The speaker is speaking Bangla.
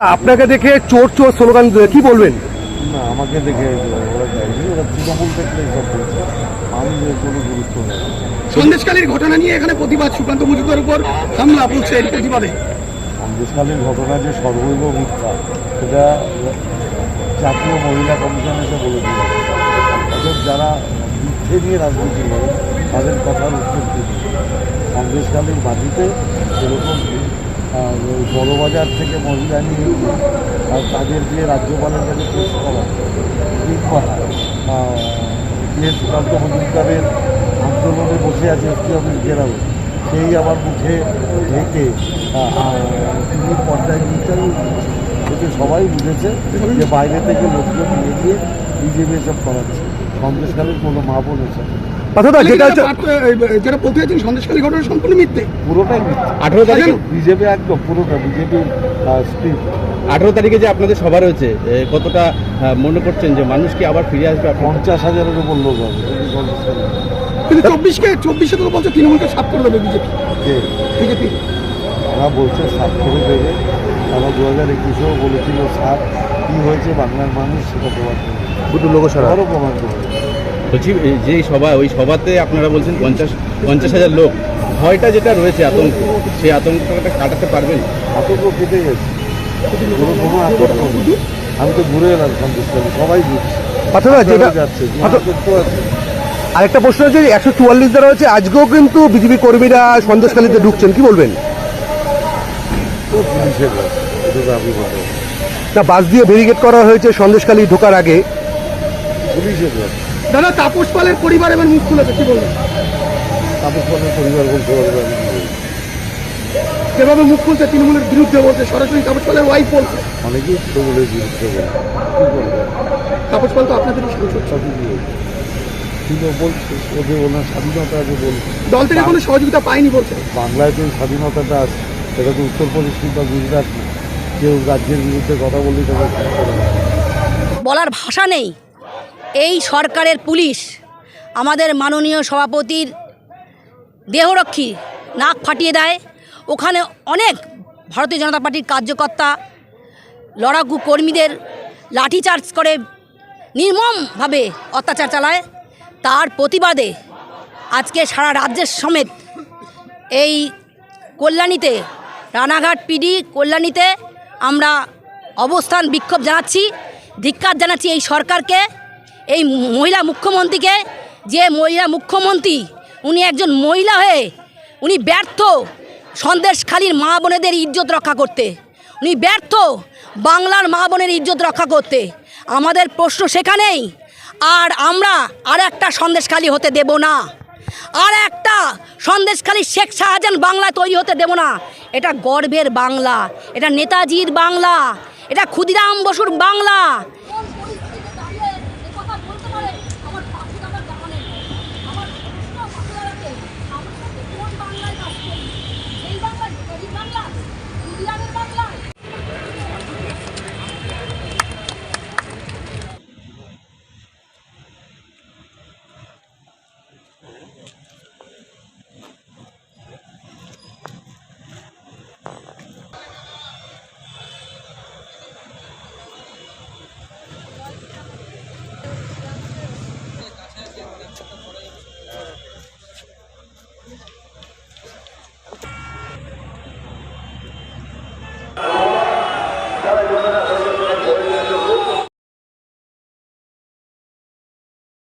আপনাকে দেখে চোর চোর স্লোগান দিয়ে কি বলবেন? না আমাকে দেখে ওরা যায়নি ওরা তৃণমূল থেকে এইসব বলছে। আমি এর কোনো গুরুত্ব নেই। সন্দেশকালীর ঘটনা নিয়ে এখানে প্রতিবাদ সুকান্ত মজুমদার উপর হামলা বলছে এর প্রতিবাদে। সন্দেশকালীন ঘটনা যে সর্বৈব মিথ্যা সেটা জাতীয় মহিলা কমিশন এসে বলে দিয়েছে। অর্থাৎ যারা মিথ্যে নিয়ে রাজনীতি করে তাদের কথার উত্তর দিন সন্দেশকালীন মাটিতে এরকম বড়বাজার থেকে মহিলা নিয়ে আর তাদের দিয়ে রাজ্যপালের কাছে পেশ করা। আহ, যে মজুমদারের আন্দোলনে বসে আছে এসপি অফিস ঘেরাও সেই আমার মুখে ঢেকে পর্দায় ইন্টারভিউ দিচ্ছে এতে সবাই বুঝেছে যে বাইরে থেকে লোকজন নিয়ে গিয়ে বিজেপি এসব করাচ্ছে। সন্দেশকালীন কোনো মা বোন এসব অর্থাৎ যেটা হচ্ছে যেটা বলতে চাইছেন সন্দেশকালী ঘটনা সম্পূর্ণ মিথ্যে। পুরোটাই আঠেরো তারিখে বিজেপি একদম পুরোটা স্ক্রিপ্ট আঠেরো তারিখে যে আপনাদের সভা রয়েছে কতটা মনে করছেন যে মানুষ কি আবার ফিরে আসবে? পঞ্চাশ হাজারের উপর লোক হবে। কিন্তু চব্বিশকে চব্বিশে তো বলছে তৃণমূলকে সাফ করে দেবে বিজেপি। বিজেপি। তারা বলছে সাত করে দেবে। তারা দু হাজার একুশেও বলেছিল সাত কী হয়েছে বাংলার মানুষ সেটা প্রমাণ করবে দুটো লোকসভা। আরও প্রমাণ করবে বলছি এই যে সভা ওই সভাতে আপনারা বলছেন পঞ্চাশ পঞ্চাশ হাজার লোক। ভয়টা যেটা রয়েছে আতঙ্ক সেই আতঙ্কটা কাটাতে পারবেন? আতঙ্ক কেটে গেছে। আমি তো ঘুরে এলাম সন্দেশকালী সবাই আরেকটা প্রশ্ন হচ্ছে একশো চুয়াল্লিশ দ্বারা হচ্ছে আজকেও কিন্তু বিজেপি কর্মীরা সন্দেশখালীতে ঢুকছেন কি বলবেন? না বাস দিয়ে ভেরিগেট করা হয়েছে সন্দেশখালী ঢোকার আগে। পুলিশের দাদা তাপস পালের পরিবার এবার মুখ খুলেছে কি বলবেন? তাপস পালের পরিবার বলতে পারবে যেভাবে মুখ খুলছে তৃণমূলের বিরুদ্ধে বলছে সরাসরি তাপস পালের ওয়াইফ বলছে। অনেকেই তৃণমূলের বিরুদ্ধে বলে। কী তাপস পাল তো আপনাদের সাংসদ। বলছে কিন্তু বলছে ওদের ওনার স্বাধীনতা আছে বলছে। দল থেকে কোনো সহযোগিতা পায়নি বলছে। বাংলায় যে স্বাধীনতাটা আছে সেটা তো উত্তরপ্রদেশ কিংবা গুজরাট কেউ রাজ্যের বিরুদ্ধে কথা বললে দেয়। বলার ভাষা নেই। এই সরকারের পুলিশ, আমাদের মাননীয় সভাপতির দেহরক্ষী নাক ফাটিয়ে দেয়। ওখানে অনেক ভারতীয় জনতা পার্টির কার্যকর্তা, লড়াকু কর্মীদের লাঠিচার্জ করে নির্মমভাবে অত্যাচার চালায়। তার প্রতিবাদে আজকে সারা রাজ্যের সমেত এই কল্যাণীতে, রানাঘাট পিডি কল্যাণীতে আমরা অবস্থান বিক্ষোভ জানাচ্ছি। ধিক্কার জানাচ্ছি এই সরকারকে। এই মহিলা মুখ্যমন্ত্রীকে, যে মহিলা মুখ্যমন্ত্রী, উনি একজন মহিলা হয়ে, উনি ব্যর্থ সন্দেশখালীর মা বোনেদের ইজ্জত রক্ষা করতে। উনি ব্যর্থ বাংলার মা বোনের ইজ্জত রক্ষা করতে। আমাদের প্রশ্ন সেখানেই, আর আমরা আর একটা সন্দেশখালী হতে দেব না। আর একটা সন্দেশখালী শেখ শাহজাহান বাংলা তৈরি হতে দেব না। এটা গর্বের বাংলা, এটা নেতাজির বাংলা, এটা ক্ষুদিরাম বসুর বাংলা